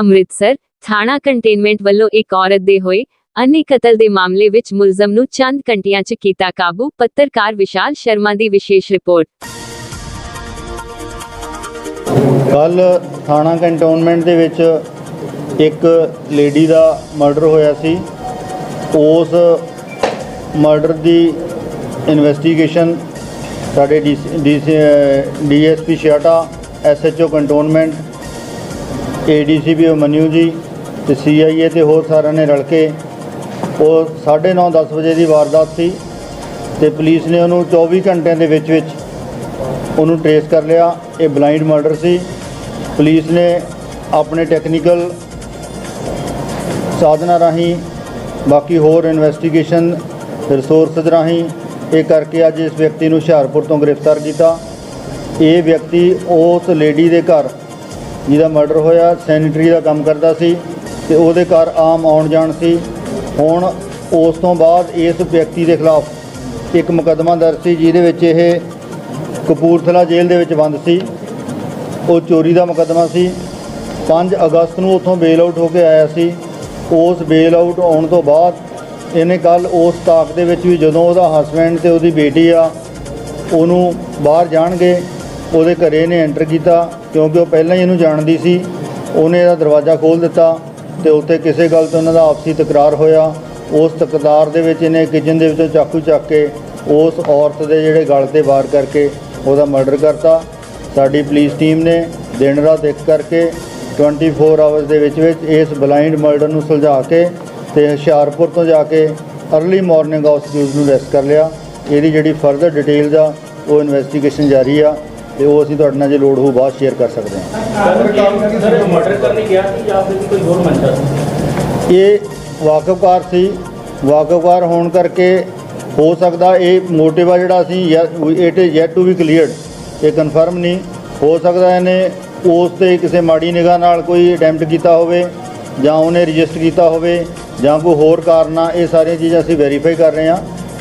ਅੰਮ੍ਰਿਤਸਰ, ਥਾਣਾ ਕੰਟੇਨਮੈਂਟ ਵੱਲੋਂ ਇੱਕ ਔਰਤ ਦੇ ਹੋਏ ਅੰਨੇ ਕਤਲ ਦੇ ਮਾਮਲੇ ਵਿੱਚ ਮੁਲਜ਼ਮ ਨੂੰ ਚੰਦ ਘੰਟਿਆਂ 'ਚ ਕੀਤਾ ਕਾਬੂ, ਪੱਤਰਕਾਰ ਵਿਸ਼ਾਲ ਸ਼ਰਮਾ ਦੀ ਵਿਸ਼ੇਸ਼ ਰਿਪੋਰਟ। ਕੱਲ ਥਾਣਾ ਕੰਟੋਨਮੈਂਟ ਦੇ ਵਿੱਚ ਇੱਕ ਲੇਡੀ ਦਾ ਮਰਡਰ ਹੋਇਆ ਸੀ। ਉਸ ਮਰਡਰ ਦੀ ਇਨਵੈਸਟੀਗੇਸ਼ਨ ਸਾਡੇ ਡੀਐਸਪੀ ਛਿਆਟਾ ਐਸਐਚਓ ਕੰਟੋਨਮੈਂਟ ਏਡੀਸੀਪੀ ਮਨਿਊ ਜੀ ਤੇ ਸੀਆਈਏ ਤੇ ਹੋਰ ਸਾਰਿਆਂ ਨੇ ਰਲ ਕੇ ਉਹ 9:30 10 ਵਜੇ ਦੀ ਵਾਰਦਾਤ ਸੀ ਤੇ ਪੁਲਿਸ ਨੇ ਉਹਨੂੰ 24 ਘੰਟਿਆਂ ਦੇ ਵਿੱਚ ਵਿੱਚ ਉਹਨੂੰ ਟ੍ਰੇਸ ਕਰ ਲਿਆ। ਇਹ ਬਲਾਈਂਡ ਮਰਡਰ ਸੀ। ਪੁਲਿਸ ਨੇ ਆਪਣੇ ਟੈਕਨੀਕਲ ਸਾਧਨਾਂ ਰਾਹੀਂ ਬਾਕੀ ਹੋਰ ਇਨਵੈਸਟੀਗੇਸ਼ਨ ਰਿਸੋਰਸਸ ਰਾਹੀਂ ਇਹ ਕਰਕੇ ਅੱਜ ਇਸ ਵਿਅਕਤੀ ਨੂੰ ਹੁਸ਼ਿਆਰਪੁਰ ਤੋਂ ਗ੍ਰਿਫਤਾਰ ਕੀਤਾ। ਇਹ ਵਿਅਕਤੀ ਉਸ ਲੇਡੀ ਦੇ ਘਰ ਜਿਹਦਾ ਮਰਡਰ ਹੋਇਆ, ਸੈਨਿਟਰੀ ਦਾ ਕੰਮ ਕਰਦਾ ਸੀ ਤੇ ਉਹਦੇ ਘਰ ਆਮ ਆਉਣ ਜਾਣ ਸੀ। ਹੁਣ ਉਸ ਤੋਂ ਬਾਅਦ ਇਸ ਵਿਅਕਤੀ ਦੇ ਖਿਲਾਫ ਇੱਕ ਮੁਕੱਦਮਾ ਦਰਜ ਸੀ, ਜਿਹਦੇ ਵਿੱਚ ਇਹ ਕਪੂਰਥਲਾ ਜੇਲ੍ਹ ਦੇ ਵਿੱਚ ਬੰਦ ਸੀ। ਉਹ ਚੋਰੀ ਦਾ ਮੁਕੱਦਮਾ ਸੀ। 5 ਅਗਸਤ ਨੂੰ ਉੱਥੋਂ ਬੇਲ ਆਊਟ ਹੋ ਕੇ ਆਇਆ ਸੀ। ਉਸ ਬੇਲ ਆਊਟ ਆਉਣ ਤੋਂ ਬਾਅਦ ਇਹਨੇ ਕੱਲ ਉਸ ਤਾਕ ਦੇ ਵਿੱਚ ਵੀ ਜਦੋਂ ਉਹਦਾ ਹਸਬੈਂਡ ਤੇ ਉਹਦੀ ਬੇਟੀ ਆ, ਉਹਨੂੰ ਬਾਹਰ ਜਾਣਗੇ। ਉਹਦੇ ਘਰੇ ਨੇ ਐਂਟਰ ਕੀਤਾ, ਕਿਉਂਕਿ ਉਹ ਪਹਿਲਾਂ ਹੀ ਇਹਨੂੰ ਜਾਣਦੀ ਸੀ। ਉਹਨੇ ਇਹਦਾ ਦਰਵਾਜ਼ਾ ਖੋਲ੍ਹ ਦਿੱਤਾ ਤੇ ਉੱਥੇ ਕਿਸੇ ਗੱਲ ਤੋਂ ਉਹਨਾਂ ਦਾ ਆਪਸੀ ਤਕਰਾਰ ਹੋਇਆ। ਉਸ ਤਕਰਾਰ ਦੇ ਵਿੱਚ ਇਹਨੇ ਕਿਚਨ ਦੇ ਵਿੱਚੋਂ ਚਾਕੂ ਚੱਕ ਕੇ ਉਸ ਔਰਤ ਦੇ ਜਿਹੜੇ ਗਲ ਤੇ ਵਾਰ ਕਰਕੇ ਉਹਦਾ ਮਰਡਰ ਕਰਤਾ। ਸਾਡੀ ਪੁਲਿਸ ਟੀਮ ਨੇ ਦਿਨ ਰਾਤ ਇੱਕ ਕਰਕੇ 24 ਆਵਰਸ ਦੇ ਵਿੱਚ ਵਿੱਚ ਇਸ ਬਲਾਈਂਡ ਮਰਡਰ ਨੂੰ ਸੁਲਝਾ ਕੇ ਤੇ ਹੁਸ਼ਿਆਰਪੁਰ ਤੋਂ ਜਾ ਕੇ ਅਰਲੀ ਮਾਰਨਿੰਗ ਉਸ ਜੂਸ ਨੂੰ ਰੈਸਟ ਕਰ ਲਿਆ। ਇਹਦੀ ਜਿਹੜੀ ਫਰਦਰ ਡਿਟੇਲਸ ਆ, ਉਹ ਇਨਵੈਸਟੀਗੇਸ਼ਨ ਜਾਰੀ ਆ। ਤੇ ਉਹ ਅਸੀਂ ਤੁਹਾਡੇ ਨਾਲ ਜੇ ਲੋੜ ਹੋ ਬਾਅਦ ਸ਼ੇਅਰ ਕਰ ਸਕਦੇ ਹਾਂ। ਸਰ ਮਰਡਰ ਕਰਨ ਗਿਆ ਸੀ ਜਾਂ ਫਿਰ ਕੋਈ ਹੋਰ ਮੰਸ਼ਾ ਸੀ ਇਹ ਵਾਕਫਕਾਰ ਸੀ। ਵਾਕਫਕਾਰ ਹੋਣ ਕਰਕੇ ਹੋ ਸਕਦਾ ਇਹ ਮੋਟਿਵ ਆ ਜਿਹੜਾ ਅਸੀਂ it is yet to be cleared ਇਹ ਕਨਫਰਮ ਨਹੀਂ। ਹੋ ਸਕਦਾ ਇਹਨੇ ਉਸ ਤੇ ਕਿਸੇ ਮਾੜੀ ਨਿਗਾਹ ਨਾਲ ਕੋਈ ਅਟੈਂਪਟ ਕੀਤਾ ਹੋਵੇ ਜਾਂ ਉਹਨੇ ਰਜਿਸਟਰ ਕੀਤਾ ਹੋਵੇ ਜਾਂ ਕੋਈ ਹੋਰ ਕਾਰਨ ਆ, ਇਹ ਸਾਰੀਆਂ ਚੀਜ਼ਾਂ ਅਸੀਂ ਵੈਰੀਫਾਈ ਕਰ ਰਹੇ ਹਾਂ।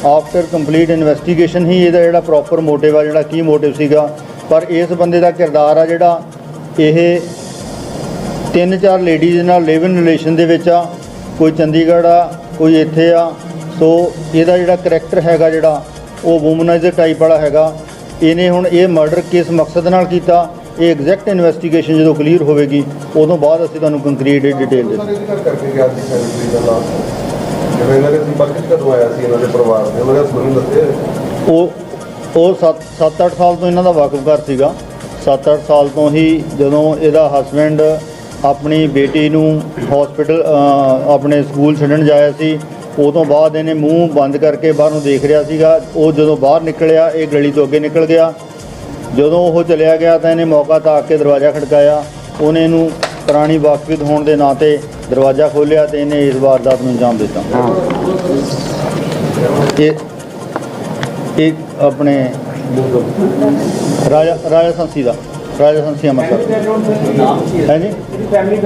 ਆਫਟਰ ਕੰਪਲੀਟ ਇਨਵੈਸਟੀਗੇਸ਼ਨ ਹੀ ਇਹਦਾ ਜਿਹੜਾ ਪ੍ਰੋਪਰ ਮੋਟਿਵ ਆ, ਜਿਹੜਾ ਕੀ ਮੋਟਿਵ ਸੀਗਾ ਪਰ ਇਸ ਬੰਦੇ ਦਾ ਕਿਰਦਾਰ ਆ ਜਿਹੜਾ ਇਹ ਤਿੰਨ ਚਾਰ ਲੇਡੀਜ਼ ਨਾਲ ਲਿਵ ਇਨ ਰਿਲੇਸ਼ਨ ਦੇ ਵਿੱਚ ਆ ਕੋਈ ਚੰਡੀਗੜ੍ਹ ਆ ਕੋਈ ਇੱਥੇ ਆ ਸੋ ਇਹਦਾ ਜਿਹੜਾ ਕਰੈਕਟਰ ਹੈਗਾ ਜਿਹੜਾ ਉਹ ਵੂਮਨਾਈਜ਼ਰ ਟਾਈਪ ਵਾਲਾ ਹੈਗਾ। ਇਹਨੇ ਹੁਣ ਇਹ ਮਰਡਰ ਕਿਸ ਮਕਸਦ ਨਾਲ ਕੀਤਾ ਇਹ ਐਗਜ਼ੈਕਟ ਇਨਵੈਸਟੀਗੇਸ਼ਨ ਜਦੋਂ ਕਲੀਅਰ ਹੋਵੇਗੀ ਉਦੋਂ ਬਾਅਦ ਅਸੀਂ ਤੁਹਾਨੂੰ ਕੰਕਰੀਟ ਡਿਟੇਲ ਦੇ ਜਿਵੇਂ ਇਹਨਾਂ ਦੇ ਸੰਪਰਕ ਚ ਕਦੋਂ ਆਇਆ ਸੀ ਇਹਨਾਂ ਦੇ ਪਰਿਵਾਰ ਦੇ ਉਹਨਾਂ ਦੇ ਹਸਬੰਦ ਨੂੰ ਦੱਸਿਆ? ਉਹ ਉਹ 7-8 ਸਾਲ ਤੋਂ ਇਹਨਾਂ ਦਾ ਵਾਕਫਕਾਰ ਸੀਗਾ। 7-8 ਸਾਲ ਤੋਂ ਹੀ ਜਦੋਂ ਇਹਦਾ ਹਸਬੈਂਡ ਆਪਣੀ ਬੇਟੀ ਨੂੰ ਹਸਪੀਟਲ ਆਪਣੇ ਸਕੂਲ ਛੱਡਣ ਜਾਇਆ ਸੀ ਉਦੋਂ ਬਾਅਦ ਇਹਨੇ ਮੂੰਹ ਬੰਦ ਕਰਕੇ ਬਾਹਰ ਨੂੰ ਦੇਖ ਰਿਹਾ ਸੀਗਾ। ਉਹ ਜਦੋਂ ਬਾਹਰ ਨਿਕਲਿਆ ਇਹ ਗਲੀ ਤੋਂ ਅੱਗੇ ਨਿਕਲ ਗਿਆ। ਜਦੋਂ ਉਹ ਚਲਿਆ ਗਿਆ ਤਾਂ ਇਹਨੇ ਮੌਕਾ ਤਾਕ ਕੇ ਦਰਵਾਜ਼ਾ ਖੜਕਾਇਆ। ਉਹਨੇ ਇਹਨੂੰ ਪੁਰਾਣੀ ਵਾਕਫੀਤ ਹੋਣ ਦੇ ਨਾਂ ਤੇ ਦਰਵਾਜ਼ਾ ਖੋਲ੍ਹਿਆ ਤੇ ਇਹਨੇ ਇਸ ਵਾਰਦਾਤ ਨੂੰ ਅੰਜਾਮ ਦਿੱਤਾ। ਇਹ ਇਹ ਆਪਣੇ ਰਾਜਾ ਰਾਜਾ ਸੰਸੀ ਦਾ ਰਾਜਾ ਸੰਸੀ ਅੰਮ੍ਰਿਤਸਰ ਹੈ ਜੀ?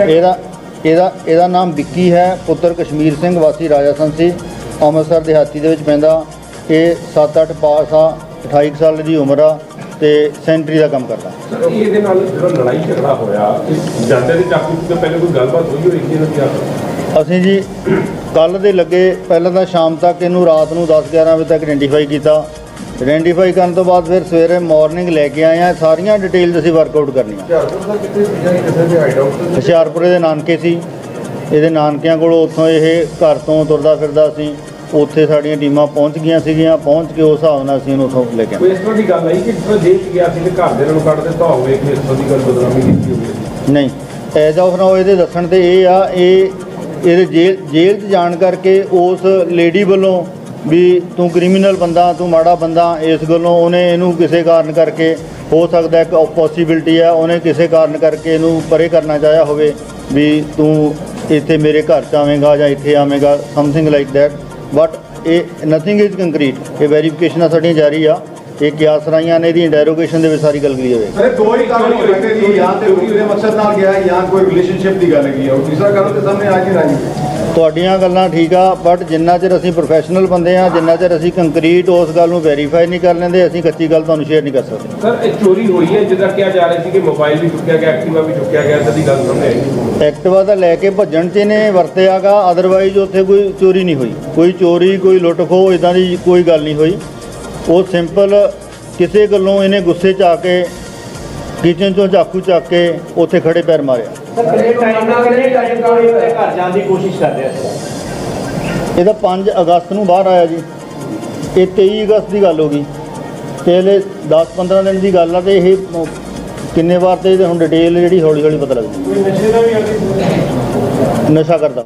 ਇਹਦਾ ਇਹਦਾ ਇਹਦਾ ਨਾਮ ਵਿੱਕੀ ਹੈ ਪੁੱਤਰ ਕਸ਼ਮੀਰ ਸਿੰਘ ਵਾਸੀ ਰਾਜਾ ਸੰਸੀ ਅੰਮ੍ਰਿਤਸਰ ਦਿਹਾਤੀ ਦੇ ਵਿੱਚ ਪੈਂਦਾ। ਇਹ 7-8 ਪਾਸ ਆ 28 ਕੁ ਸਾਲ ਦੀ ਉਮਰ ਆ ਤੇ ਸੈਂਟਰੀ ਦਾ ਕੰਮ ਕਰਦਾ। ਸਰ ਇਹਦੇ ਨਾਲ ਜਿਹੜਾ ਲੜਾਈ ਝਗੜਾ ਹੋਇਆ ਇਸ ਜਾਂਦੇ ਦੀ ਚਾਕੂ ਤੋਂ ਪਹਿਲੇ ਕੋਈ ਗੱਲਬਾਤ ਹੋਈ ਹੋਈ ਸੀ ਇਹਨਾਂ ਦੀ ਆਪਸ ਅਸੀਂ ਜੀ ਕੱਲ ਦੇ ਲੱਗੇ ਪਹਿਲਾਂ ਤਾਂ ਸ਼ਾਮ ਤੱਕ ਇਹਨੂੰ ਰਾਤ ਨੂੰ 10-11 ਵਜੇ ਤੱਕ ਆਇਡੈਂਟੀਫਾਈ ਕੀਤਾ। ਆਇਡੈਂਟੀਫਾਈ ਕਰਨ ਤੋਂ ਬਾਅਦ ਫਿਰ ਸਵੇਰੇ ਮਾਰਨਿੰਗ ਲੈ ਕੇ ਆਏ ਆ। ਸਾਰੀਆਂ ਡਿਟੇਲਸ ਅਸੀਂ ਵਰਕਆਊਟ ਕਰਨੀਆਂ। ਹੁਸ਼ਿਆਰਪੁਰ ਦਾ ਨਾਨਕੇ ਸੀ। ਇਹਦੇ ਨਾਨਕਿਆਂ ਕੋਲੋਂ ਉੱਥੋਂ ਇਹ ਘਰ ਤੋਂ ਤੁਰਦਾ ਫਿਰਦਾ ਸੀ। ਉੱਥੇ ਸਾਡੀਆਂ ਟੀਮਾਂ ਪਹੁੰਚ ਗਈਆਂ ਸੀਗੀਆਂ। ਪਹੁੰਚ ਕੇ ਉਸ ਹਿਸਾਬ ਨਾਲ ਅਸੀਂ ਇਹਨੂੰ ਉੱਥੋਂ ਲੈ ਕੇ ਆਏ। ਇਸ ਤਰ੍ਹਾਂ ਦੀ ਗੱਲ ਆਈ ਕਿ ਜੇਲ੍ਹ 'ਚ ਗਿਆ ਸੀ ਤੇ ਘਰ ਦੇ ਨਾਲ ਕੱਢ ਦਿੱਤਾ ਹੋਵੇ ਕਿ ਇਸ ਤਰ੍ਹਾਂ ਦੀ ਗੱਲ ਬਦਨਾਮੀ ਕੀਤੀ ਹੋਵੇ? ਨਹੀਂ। ਐਜ਼ ਆਫ ਨਾਓ ਇਹਦੇ ਦੱਸਣ ਤੇ ਇਹ ਆ ਇਹ ਇਹਦੇ ਜੇਲ੍ਹ ਜੇਲ੍ਹ 'ਚ ਜਾਣ ਕਰਕੇ ਉਸ ਲੇਡੀ ਵੱਲੋਂ ਵੀ ਤੂੰ ਕ੍ਰਿਮੀਨਲ ਬੰਦਾ, ਤੂੰ ਮਾੜਾ ਬੰਦਾ, ਇਸ ਗੱਲੋਂ ਉਹਨੇ ਇਹਨੂੰ ਕਿਸੇ ਕਾਰਨ ਕਰਕੇ, ਹੋ ਸਕਦਾ ਇੱਕ ਪੋਸੀਬਿਲਿਟੀ ਆ, ਉਹਨੇ ਕਿਸੇ ਕਾਰਨ ਕਰਕੇ ਇਹਨੂੰ ਪਰੇ ਕਰਨਾ ਚਾਹਿਆ ਹੋਵੇ ਵੀ ਤੂੰ ਇੱਥੇ ਮੇਰੇ ਘਰ ਚ ਆਵੇਂਗਾ ਜਾਂ ਇੱਥੇ ਆਵੇਂਗਾ ਸਮਥਿੰਗ ਲਾਈਕ ਦੈਟ ਬਟ ਇਹ ਨਥਿੰਗ ਇਜ਼ ਕੰਕਰੀਟ ਇਹ ਵੈਰੀਫਿਕੇਸ਼ਨਾਂ ਸਾਡੀਆਂ ਜਾਰੀ ਆ। ਇਹ ਕਿਆਸ ਰਾਈਆਂ ਨੇ ਇਹਦੀ ਡੈਰੋਗੇਸ਼ਨ ਦੇ ਵਿੱਚ ਸਾਰੀ ਗੱਲ ਕਲੀਅਰ ਹੋਵੇਗੀ ਅਰੇ ਦੋ ਹੀ ਕਾਰਨ ਹੋ ਸਕਦੇ ਜੀ, ਜਾਂ ਤੇ ਰੋਟੀ ਮਕਸਦ ਨਾਲ ਗਿਆ ਜਾਂ ਕੋਈ ਰਿਲੇਸ਼ਨਸ਼ਿਪ ਦੀ ਗੱਲ ਹੈਗੀ ਆ। ਉਹ ਤੀਸਰਾ ਕਾਰਨ ਤੇ ਸਾਹਮਣੇ ਆ ਕੇ ਰਾਜੀ। ਤੁਹਾਡੀਆਂ ਗੱਲਾਂ ਠੀਕ ਆ ਬਟ ਜਿੰਨਾ ਚਿਰ ਅਸੀਂ ਪ੍ਰੋਫੈਸ਼ਨਲ ਬੰਦੇ ਆ ਜਿੰਨਾ ਚਿਰ ਅਸੀਂ ਕੰਕਰੀਟ ਉਸ ਗੱਲ ਨੂੰ ਵੈਰੀਫਾਈ ਨਹੀਂ ਕਰ ਲੈਂਦੇ ਅਸੀਂ ਕੱਚੀ ਗੱਲ ਤੁਹਾਨੂੰ ਸ਼ੇਅਰ ਨਹੀਂ ਕਰ ਸਕਦੇ। ਸਰ ਇਹ ਚੋਰੀ ਹੋਈ ਹੈ ਜਿੱਦਾਂ ਕਿਹਾ ਜਾ ਰਿਹਾ ਸੀ ਕਿ ਮੋਬਾਈਲ ਵੀ ਚੁੱਕਿਆ ਗਿਆ ਐਕਟਿਵਾ ਵੀ ਚੁੱਕਿਆ ਗਿਆ ਇਦਾਂ ਦੀ ਗੱਲ ਸਾਹਮਣੇ ਆਈ। ਐਕਟਿਵਾ ਤਾਂ ਲੈ ਕੇ ਭੱਜਣ 'ਚ ਇਹਨੇ ਵਰਤਿਆਗਾ ਅਦਰਵਾਈਜ਼ ਉੱਥੇ ਕੋਈ ਚੋਰੀ ਨਹੀਂ ਹੋਈ। ਕੋਈ ਚੋਰੀ ਕੋਈ ਲੁੱਟ ਖੋਹ ਇਦਾਂ ਦੀ ਕੋਈ ਗੱਲ ਨਹੀਂ ਹੋਈ। ਉਹ ਸਿੰਪਲ ਕਿਸੇ ਗੱਲੋਂ ਇਹਨੇ ਗੁੱਸੇ 'ਚ ਆ ਕੇ ਕਿਚਨ 'ਚੋਂ ਚਾਕੂ ਚੱਕ ਕੇ ਉੱਥੇ ਖੜੇ ਪੈਰ ਮਾਰਿਆ। ਕਿੰਨੇ ਟਾਈਮ ਨਾਲ ਕਿੰਨੇ ਟਾਈਮ ਨਾਲ ਉਹਦੇ ਘਰ ਜਾਣ ਦੀ ਕੋਸ਼ਿਸ਼ ਕਰ ਰਿਹਾ ਸੀ ਇਹਦਾ 5 ਅਗਸਤ ਨੂੰ ਬਾਹਰ ਆਇਆ ਜੀ। ਇਹ 23 ਅਗਸਤ ਦੀ ਗੱਲ ਹੋ ਗਈ। ਤੇ ਇਹਦੇ 10-15 ਦਿਨ ਦੀ ਗੱਲ ਆ ਤੇ ਇਹ ਕਿੰਨੇ ਵਾਰ ਤੇ ਹੁਣ ਡਿਟੇਲ ਜਿਹੜੀ ਹੌਲੀ ਹੌਲੀ ਪਤਾ ਲੱਗਦੀ। ਨਸ਼ਾ ਕਰਦਾ।